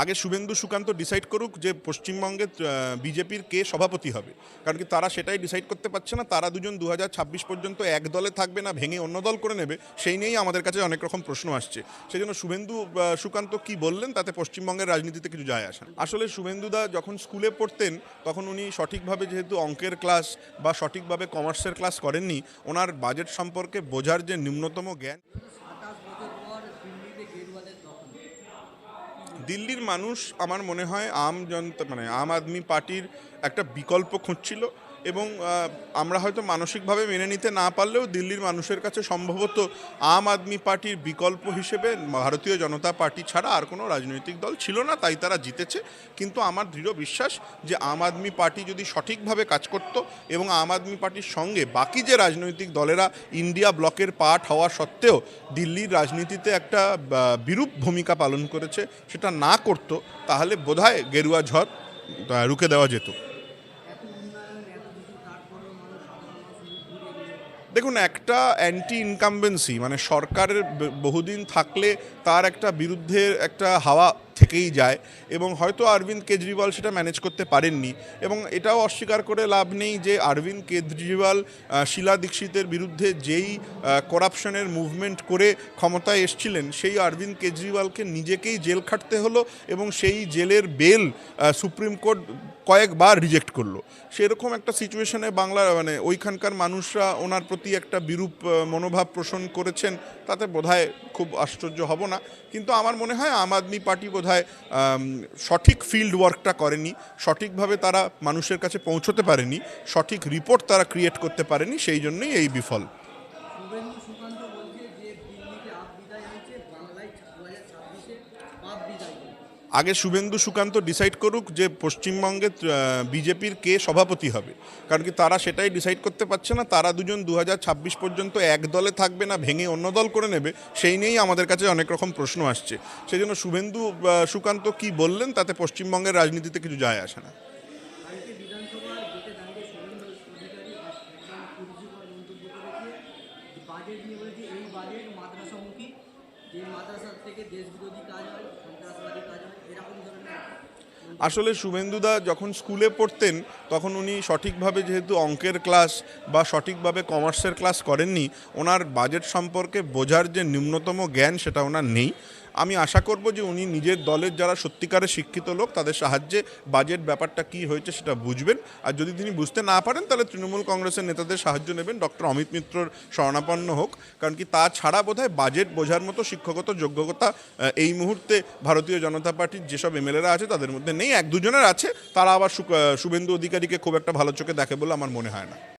আগে শুভেন্দু সুকান্ত ডিসাইড করুক যে পশ্চিমবঙ্গে বিজেপির কে সভাপতি হবে। কারণ কি তারা সেটাই ডিসাইড করতে পারছে না। তারা দুজন দু হাজার ছাব্বিশ পর্যন্ত এক দলে থাকবে না, ভেঙে অন্য দল করে নেবে, সেই নিয়েই আমাদের কাছে অনেক রকম প্রশ্ন আসছে। সেই জন্য শুভেন্দু সুকান্ত কি বললেন তাতে পশ্চিমবঙ্গের রাজনীতিতে কিছু যায় আসে। আসলে শুভেন্দুদা যখন স্কুলে পড়তেন, তখন উনি সঠিকভাবে যেহেতু অঙ্কের ক্লাস বা সঠিকভাবে কমার্সের ক্লাস করেননি, ওনার বাজেট সম্পর্কে বোঝার যে ন্যূনতম জ্ঞান দিল্লির মানুষ আমার মনে হয় আম জনতা মানে আম আদমি পার্টির একটা বিকল্প খুঁজছিল। এবং আমরা হয়তো মানসিকভাবে মেনে নিতে না পারলেও দিল্লির মানুষের কাছে সম্ভবত আম আদমি পার্টির বিকল্প হিসেবে ভারতীয় জনতা পার্টি ছাড়া আর কোনো রাজনৈতিক দল ছিল না, তাই তারা জিতেছে। কিন্তু আমার দৃঢ় বিশ্বাস যে আম আদমি পার্টি যদি সঠিকভাবে কাজ করত এবং আম আদমি পার্টির সঙ্গে বাকি যে রাজনৈতিক দলেরা ইন্ডিয়া ব্লকের পার্ট হওয়া সত্ত্বেও দিল্লির রাজনীতিতে একটা বিরূপ ভূমিকা পালন করেছে, সেটা না করতো, তাহলে বোধহয় গেরুয়া ঝড় রুখে দেওয়া যেত। দেখুন একটা অ্যান্টি ইনকামবেন্সি মানে সরকারের বহুদিন থাকলে তার একটা বিরুদ্ধে একটা হাওয়া থেকেই যায় এবং হয়তো অরবিন্দ কেজরিওয়াল সেটা ম্যানেজ করতে পারেননি এবং এটাও অস্বীকার করে লাভ নেই যে অরবিন্দ কেজরিওয়াল শীলা দীক্ষিতের বিরুদ্ধে যেই করাপশনের মুভমেন্ট করে ক্ষমতায় এসছিলেন, সেই অরবিন্দ কেজরিওয়ালকে নিজেকেই জেল খাটতে হলো এবং সেই জেলের বেল সুপ্রিম কোর্ট কয়েকবার রিজেক্ট করল। সেরকম একটা সিচুয়েশনে বাংলা মানে ওইখানকার মানুষরা ওনার প্রতি একটা বিরূপ মনোভাব পোষণ করেছেন, তাতে বোধহয় খুব আশ্চর্য হব না। কিন্তু আমার মনে হয় আম আদমি পার্টি বোধহয় আম, সঠিক ফিল্ড ওয়ার্কটা করেনি সঠিকভাবে তারা মানুষের কাছে পৌঁছতে পারেনি সঠিক রিপোর্ট তারা ক্রিয়েট করতে পারেনি সেই জন্যই এই বিফল শুভেন্দু সুকান্ত বলছে যে দিল্লিতে আপ বিদায় হয়েছে বাংলায় দু হাজার ছাব্বিশে পাপ বিদায় হবে। আগে শুভেন্দু সুকান্ত ডিসাইড করুক যে পশ্চিমবঙ্গে বিজেপির কে সভাপতি হবে। কারণ কি তারা সেটাই ডিসাইড করতে পারছে না, তারা দুজন দু হাজার ছাব্বিশ পর্যন্ত এক দলে থাকবে না, ভেঙে অন্য দল করে নেবে, সেই নিয়েই আমাদের কাছে অনেক রকম প্রশ্ন আসছে। সেই জন্য শুভেন্দু সুকান্ত কি বললেন তাতে পশ্চিমবঙ্গের রাজনীতিতে কিছু যায় আসে না। বাজেট নিয়ে এই বাজেট আসলে শুভেন্দুদা যখন স্কুলে পড়তেন, তখন উনি সঠিকভাবে যেহেতু অঙ্কের ক্লাস বা সঠিকভাবে কমার্সের ক্লাস করেননি, ওনার বাজেট সম্পর্কে বোঝার যে ন্যূনতম জ্ঞান সেটা ওনার নেই। আমি আশা করব যে উনি নিজের দলের যারা সত্যিকারের শিক্ষিত লোক, তাদের সাহায্যে বাজেট ব্যাপারটা কি হয়েছে সেটা বুঝবেন। আর যদি তিনি বুঝতে না পারেন, তাহলে তৃণমূল কংগ্রেসের নেতাদের সাহায্য নেবেন। ডক্টর অমিত মিত্রর শরণাপন্ন হোক। কারণ কি তা ছাড়া বোধহয় বাজেট বোঝার মতো শিক্ষকত, যোগ্যতা এই মুহূর্তে ভারতীয় জনতা পার্টির যেসব এমএলএরা আছে, তাদের মধ্যে নেই। এক দুজনের আছে। তারা আবার শুভেন্দু অধিকারীকে খুব একটা ভালো চোখে দেখে বলে আমার মনে হয় না।